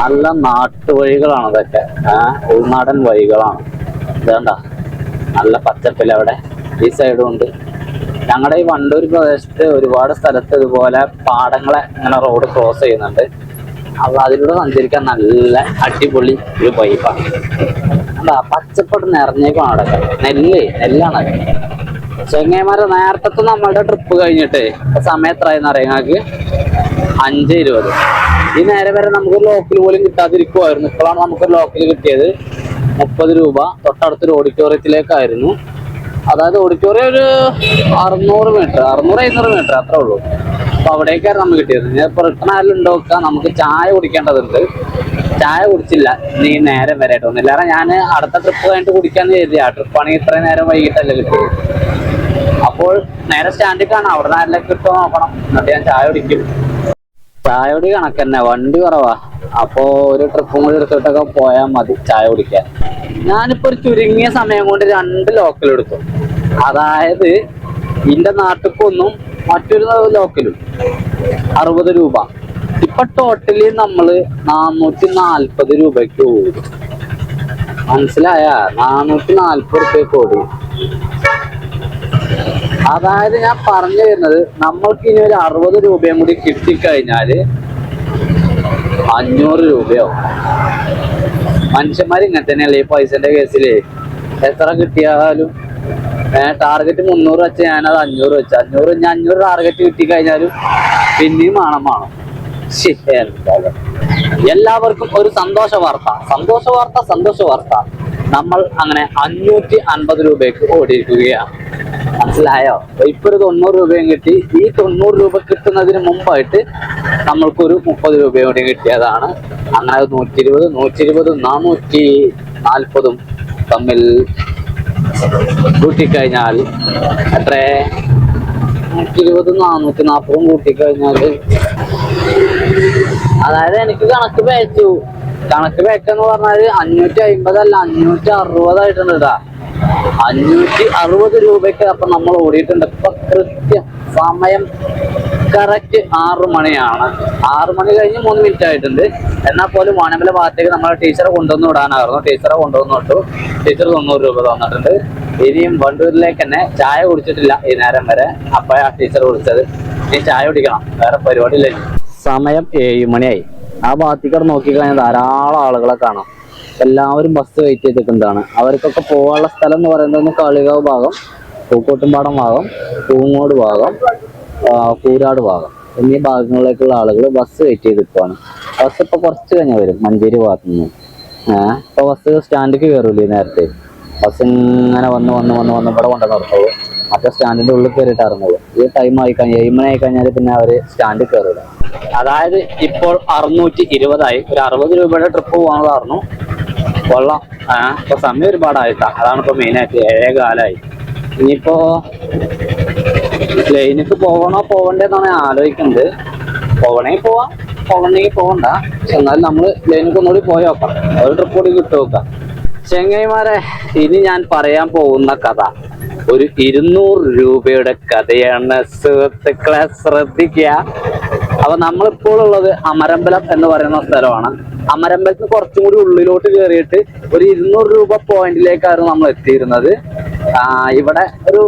നല്ല നാട്ടുവഴികളാണ് ആ ഉൾനാടൻ വഴികളാണ്. ഇതേണ്ട നല്ല പച്ചപ്പില്ല അവിടെ ഈ സൈഡും ഉണ്ട് ഞങ്ങളുടെ ഈ വണ്ടൂർ പ്രദേശത്ത് ഒരുപാട് സ്ഥലത്ത് ഇതുപോലെ പാടങ്ങളെ ഇങ്ങനെ റോഡ് ക്രോസ് ചെയ്യുന്നുണ്ട്. അപ്പൊ അതിലൂടെ സഞ്ചരിക്കാൻ നല്ല അടിപൊളി ഒരു വൈബാണ് എന്താ പച്ചപ്പട്ട് നിറഞ്ഞേക്കാണ് അവിടെ നെല്ല് നെല്ലാണ്. ചെങ്ങേമാരെ നേരത്തെ നമ്മളുടെ ട്രിപ്പ് കഴിഞ്ഞിട്ട് സമയത്രായെന്ന് അറിയാം ഞങ്ങൾക്ക് അഞ്ച് ഇരുപത്. ഈ നേരെ വരെ നമുക്ക് ലോക്കൽ പോലും കിട്ടാതിരിക്കുമായിരുന്നു ഇപ്പോഴാണ് നമുക്ക് ലോക്കൽ കിട്ടിയത് മുപ്പത് രൂപ. തൊട്ടടുത്തൊരു ഓഡിറ്റോറിയത്തിലേക്കായിരുന്നു അതായത് ഓഡിറ്റോറിയം ഒരു അറുന്നൂറ് മീറ്റർ അറുന്നൂറ് എഴുന്നൂറ് മീറ്റർ അത്രേ ഉള്ളൂ. അപ്പൊ അവിടേക്കായിരുന്നു നമ്മൾ കിട്ടിയത്. ഞാൻ ഇപ്പൊ റിട്ടേൺ ആയാലും നമുക്ക് ചായ കുടിക്കേണ്ടതുണ്ട്. ചായ കുടിച്ചില്ല. നീ നേരം വരെ ആയിട്ട് ഇല്ലാതെ ഞാൻ അടുത്ത ട്രിപ്പ് കഴിഞ്ഞിട്ട് കുടിക്കാന്ന് കരുതി. ആ ട്രിപ്പാണെങ്കിൽ ഇത്രയും നേരം വൈകിട്ടല്ലേ കിട്ടിയത് അപ്പോൾ നേരെ സ്റ്റാൻഡിൽ കാണാം. അവിടെ നല്ല കിട്ടോ കിട്ടുമോ നോക്കണം. എന്നിട്ട് ഞാൻ ചായ കുടിക്കും. ചായ കുടി കണക്കന്നെ വണ്ടി കുറവാ. അപ്പോ ഒരു ട്രിപ്പും കൂടി എടുത്തിട്ടൊക്കെ പോയാൽ മതി ചായ കുടിക്കാൻ. ഞാനിപ്പോ ഒരു ചുരുങ്ങിയ സമയം കൊണ്ട് രണ്ട് ലോക്കൽ എടുത്തു. അതായത് ഇന്റെ നാട്ടിക്കൊന്നും മറ്റൊരു ലോക്കലും അറുപത് രൂപ. ഇപ്പൊ ടോട്ടലി നമ്മൾ നാനൂറ്റി നാൽപ്പത് രൂപയ്ക്ക് ഓടും. മനസ്സിലായ? നാനൂറ്റി നാൽപ്പത് രൂപയ്ക്ക് ഓടും. അതായത് ഞാൻ പറഞ്ഞു വരുന്നത് നമ്മൾക്ക് ഇനി ഒരു അറുപത് രൂപയും കൂടി കിട്ടിക്കഴിഞ്ഞാൽ അഞ്ഞൂറ് രൂപയോ? മനുഷ്യന്മാർ ഇങ്ങനെ തന്നെയല്ലേ ഈ പൈസന്റെ കേസിൽ? എത്ര കിട്ടിയാലും ടാർഗറ്റ് മുന്നൂറ് വെച്ച് ഞാനത് അഞ്ഞൂറ് വെച്ച്. അഞ്ഞൂറ് ഞാൻ അഞ്ഞൂറ് ടാർഗറ്റ് കിട്ടിക്കഴിഞ്ഞാലും പിന്നെയും വേണം വേണം. എല്ലാവർക്കും ഒരു സന്തോഷ വാർത്ത. സന്തോഷ വാർത്ത സന്തോഷ വാർത്ത. നമ്മൾ അങ്ങനെ അഞ്ഞൂറ്റി അൻപത് രൂപയ്ക്ക് ഓടിയിരിക്കുകയാണ്. മനസ്സിലായോ? ഇപ്പൊ ഒരു തൊണ്ണൂറ് രൂപയും കിട്ടി. ഈ തൊണ്ണൂറ് രൂപ കിട്ടുന്നതിന് മുമ്പായിട്ട് നമ്മൾക്കൊരു മുപ്പത് രൂപയും കൂടി കിട്ടിയതാണ്. അങ്ങനെ നൂറ്റി ഇരുപത് നൂറ്റി ഇരുപതും നാനൂറ്റി നാൽപ്പതും തമ്മിൽ കൂട്ടിക്കഴിഞ്ഞാൽ എത്ര? ഇരുപത് നാനൂറ്റി നാൽപ്പതും കൂട്ടിക്കഴിഞ്ഞാൽ അതായത് എനിക്ക് കണക്ക് പേച്ചു. കണക്ക് പേക്കെന്ന് പറഞ്ഞാൽ അഞ്ഞൂറ്റി അമ്പതല്ല അഞ്ഞൂറ്റി അറുപതായിട്ടുണ്ട് കേട്ടാ അഞ്ഞൂറ്റി അറുപത് രൂപയ്ക്ക് അപ്പൊ നമ്മൾ ഓടിയിട്ടുണ്ട്. ഇപ്പൊ കൃത്യം സമയം കറക്റ്റ് ആറു മണിയാണ്. ആറു മണി കഴിഞ്ഞ് മൂന്ന് മിനിറ്റ് ആയിട്ടുണ്ട്. എന്നാൽ പോലും വാനമല ഭാഗത്തേക്ക് നമ്മളെ ടീച്ചറെ കൊണ്ടുവന്ന് വിടാനായിരുന്നു. ടീച്ചറെ കൊണ്ടുവന്ന് വിട്ടു. ടീച്ചർ തൊണ്ണൂറ് രൂപ തന്നിട്ടുണ്ട്. ഇനിയും വണ്ടൂരിലേക്ക് തന്നെ ചായ കുടിച്ചിട്ടില്ല ഈ നേരം വരെ. അപ്പോഴാ ടീച്ചർ വിളിച്ചത്. ഇനി ചായ കുടിക്കണം. വേറെ പരിപാടി ഇല്ല സമയം ഏഴ് മണിയായി. ആ ഭാഗത്തേക്ക് നോക്കിക്കഴിഞ്ഞാൽ ധാരാളം ആളുകളെ കാണാം. എല്ലാവരും ബസ് വെയിറ്റ് ചെയ്തിട്ടുണ്ടാണ്. അവർക്കൊക്കെ പോകാനുള്ള സ്ഥലം എന്ന് പറയുന്നത് കാളികാവ് ഭാഗം പൂക്കോട്ടുംപാടം ഭാഗം പൂങ്ങോട് ഭാഗം കൂരാട് ഭാഗം. എന്നീ ഭാഗങ്ങളിലേക്കുള്ള ആളുകൾ ബസ് വെയിറ്റ് ചെയ്ത് നിൽക്കുവാണ്. ബസ് ഇപ്പൊ കുറച്ച് കഴിഞ്ഞാൽ വരും മഞ്ചേരി ഭാഗത്തു നിന്ന് ഇപ്പൊ ബസ് സ്റ്റാൻഡിലേക്ക് കയറൂലേ നേരത്തെ. ബസ് ഇങ്ങനെ വന്ന് വന്ന് വന്ന് വന്ന് ഇവിടെ കൊണ്ടു നിർത്തുള്ളൂ മറ്റേ സ്റ്റാൻഡിന്റെ ഉള്ളിൽ കയറിയിട്ട് ഇറങ്ങുള്ളൂ. ഈ ടൈം ആയി കഴിഞ്ഞാൽ ഏഴ് മണി ആയി കഴിഞ്ഞാൽ പിന്നെ അവർ സ്റ്റാൻഡിൽ കയറില്ല അതായത് ഇപ്പോൾ അറുന്നൂറ്റി ഇരുപതായി. ഒരു അറുപത് രൂപയുടെ ട്രിപ്പ് പോകാനുള്ളതായിരുന്നു കൊള്ളാം. ഇപ്പൊ സമയം ഒരുപാടായിട്ടാ. അതാണ് ഇപ്പൊ മെയിൻ ആയിട്ട് ഏഴേ കാലായി ഇനിയിപ്പോ ലൈനിക്ക് പോകണോ പോകണ്ടേന്നാണ് ഞാൻ ആലോചിക്കുന്നത്. പോകണമെങ്കിൽ പോവാം പോകണമെങ്കിൽ പോകണ്ട എന്നാലും നമ്മൾ ലൈനിക്ക് ഒന്നുകൂടി പോയി നോക്കാം. ഒരു ട്രിപ്പ് കൂടി കിട്ടു നോക്കാം. ചെങ്ങൈമാരെ ഇനി ഞാൻ പറയാൻ പോകുന്ന കഥ. ഒരു ഇരുന്നൂറ് രൂപയുടെ കഥയാണ്. സുഹൃത്തുക്കളെ ശ്രദ്ധിക്കുക. അപ്പൊ നമ്മളിപ്പോൾ ഉള്ളത് അമരമ്പലം എന്ന് പറയുന്ന സ്ഥലമാണ്. അമരമ്പലത്തിന് കുറച്ചും കൂടി ഉള്ളിലോട്ട് കയറിയിട്ട് ഒരു ഇരുന്നൂറ് രൂപ പോയിന്റിലേക്കായിരുന്നു നമ്മൾ എത്തിയിരുന്നത്. ഇവിടെ ഒരു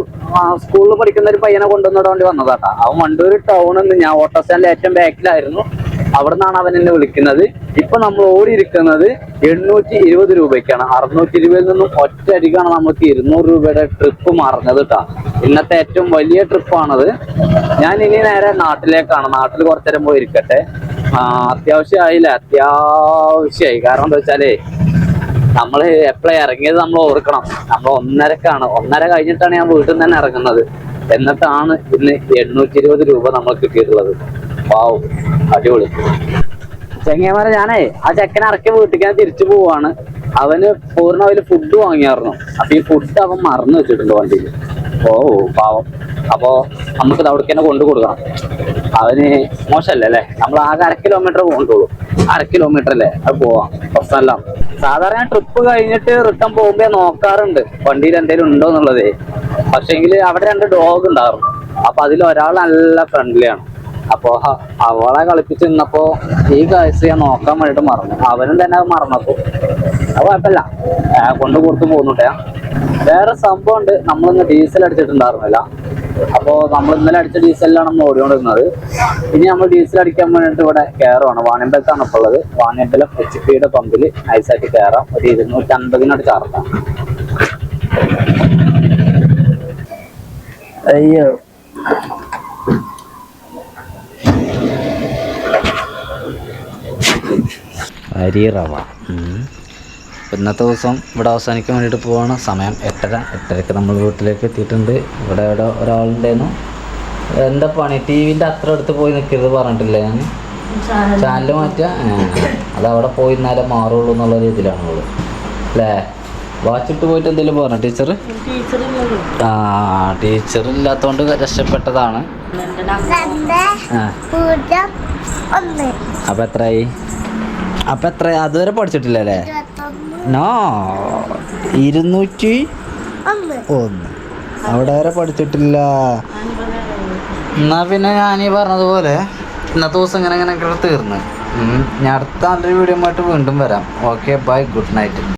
സ്കൂളിൽ പഠിക്കുന്ന ഒരു പയ്യനെ കൊണ്ടുവന്നിട്ട് വേണ്ടി വന്നതാട്ടാ. അവൻ വണ്ടൂർ ടൗണിൽ ഞാൻ ഓട്ടോ സ്റ്റാൻഡിൽ ഏറ്റവും ബാക്കിലായിരുന്നു അവിടെ നിന്നാണ് അവൻ എന്നെ വിളിക്കുന്നത്. ഇപ്പൊ നമ്മൾ ഓടിയിരിക്കുന്നത് എണ്ണൂറ്റി ഇരുപത് രൂപയ്ക്കാണ്. അറുന്നൂറ്റി ഇരുപതിൽ നിന്നും ഒറ്റയടിക്കാണ് നമുക്ക് ഇരുന്നൂറ് രൂപയുടെ ട്രിപ്പ് മാറുന്നത് കേട്ടോ ഇന്നത്തെ ഏറ്റവും വലിയ ട്രിപ്പാണത് ഞാൻ ഇനി നേരെ നാട്ടിലേക്കാണ്. നാട്ടിൽ കുറച്ചു നേരം പോയി ഇരിക്കട്ടെ. അത്യാവശ്യമായില്ല അത്യാവശ്യമായി കാരണം എന്താ വെച്ചാലേ നമ്മൾ എപ്പോഴാ ഇറങ്ങിയത് നമ്മൾ ഓർക്കണം. നമ്മൾ ഒന്നരക്കാണ്. ഒന്നര കഴിഞ്ഞിട്ടാണ് ഞാൻ വീട്ടിൽ നിന്ന് തന്നെ ഇറങ്ങുന്നത്. എന്നിട്ടാണ് ഇന്ന് എണ്ണൂറ്റി ഇരുപത് രൂപ നമ്മൾ കിട്ടിയിട്ടുള്ളത്. അടിപൊളി. ചെങ്ങന്മാരെ ഞാനേ ആ ചെക്കനെ ഇറക്കി വീട്ടിൽ ഞാൻ തിരിച്ചു പോവാണ്. അവന് പൂർണ അവർ ഫുഡ് വാങ്ങിയായിരുന്നു. അപ്പൊ ഈ ഫുഡ് അവൻ മറന്നു വെച്ചിട്ടുണ്ട് വണ്ടിയിൽ. ഓ പാവം. അപ്പോ നമുക്ക് അവിടേക്ക് തന്നെ കൊണ്ടു കൊടുക്കണം. അവന് മോശമല്ലേ അല്ലേ? നമ്മൾ ആകെ അര കിലോമീറ്റർ കൊണ്ടുള്ളൂ അര കിലോമീറ്റർ അല്ലേ? അത് പോവാം. പ്രശ്നമല്ല. സാധാരണ ട്രിപ്പ് കഴിഞ്ഞിട്ട് റിട്ടേൺ പോകുമ്പോ നോക്കാറുണ്ട്. വണ്ടിയിൽ എന്തെങ്കിലും ഉണ്ടോ എന്നുള്ളതേ. പക്ഷെങ്കിൽ അവിടെ രണ്ട് ഡോഗ് ഉണ്ടായിരുന്നു. അപ്പൊ അതിൽ ഒരാൾ നല്ല ഫ്രണ്ട്ലിയാണ് അപ്പോ ഹ- അവളെ കളിപ്പിച്ച് നിന്നപ്പോ ഈ കാഴ്ച ഞാൻ നോക്കാൻ വേണ്ടിട്ട് മറന്നു. അവനും തന്നെ അത് മറന്നപ്പോ. അത് കുഴപ്പമില്ല. കൊണ്ടു കൊടുത്തു പോകുന്നുണ്ടേ വേറെ സംഭവം ഉണ്ട്. നമ്മളിന്ന് ഡീസൽ അടിച്ചിട്ടുണ്ടായിരുന്നില്ല. അപ്പോ നമ്മൾ ഇന്നലെ അടിച്ച ഡീസലിലാണ് നമ്മൾ ഓടിക്കൊണ്ടിരുന്നത്. ഇനി നമ്മൾ ഡീസൽ അടിക്കാൻ വേണ്ടിട്ട് ഇവിടെ കയറുവാണ് വാണിയമ്പലത്താണ് ഇപ്പോൾ ഉള്ളത്. വാണിയമ്പലം എച്ച് പിയുടെ പമ്പിൽ നൈസായിട്ട് കയറാം ഒരു ഇരുന്നൂറ്റി അൻപതിനോട് ചാർത്താം. അയ്യോ. അരി റവ. ഇന്നത്തെ ദിവസം ഇവിടെ അവസാനിക്കാൻ വേണ്ടിയിട്ട് പോവാണ്. സമയം എട്ടര. എട്ടരക്ക് നമ്മൾ വീട്ടിലേക്ക് എത്തിയിട്ടുണ്ട്. ഇവിടെ ഇവിടെ ഒരാളുണ്ടായിരുന്നു. എന്താ പണി? ടി വിന്റെ അത്ര അടുത്ത് പോയി നിൽക്കരുത് പറഞ്ഞിട്ടില്ലേ ഞാൻ ചാനൽ മാറ്റുക അത് അവിടെ പോയി എന്നാലേ മാറുള്ളൂ എന്നുള്ള രീതിയിലാണ് ഉള്ളത്. അല്ലേ? വാച്ചിട്ട് പോയിട്ട് എന്തെങ്കിലും പറഞ്ഞു ടീച്ചർ? ആ ടീച്ചർ ഇല്ലാത്തതുകൊണ്ട് രക്ഷപ്പെട്ടതാണ്. അപ്പൊ ആ. ഒന്ന്. അപ്പം എത്രയായി അപ്പം എത്ര? അതുവരെ പഠിച്ചിട്ടില്ല അല്ലേ നോ. ഇരുന്നൂറ്റി ഒന്ന്. അവിടെ വരെ പഠിച്ചിട്ടില്ല. എന്നാ പിന്നെ ഞാൻ ഈ പറഞ്ഞതുപോലെ ഇന്നത്തെ ദിവസം ഇങ്ങനെ ഇങ്ങനെ തീർന്ന്. ഞാൻ അടുത്ത നല്ലൊരു വീഡിയോ ആയിട്ട് വീണ്ടും വരാം. Okay bye good night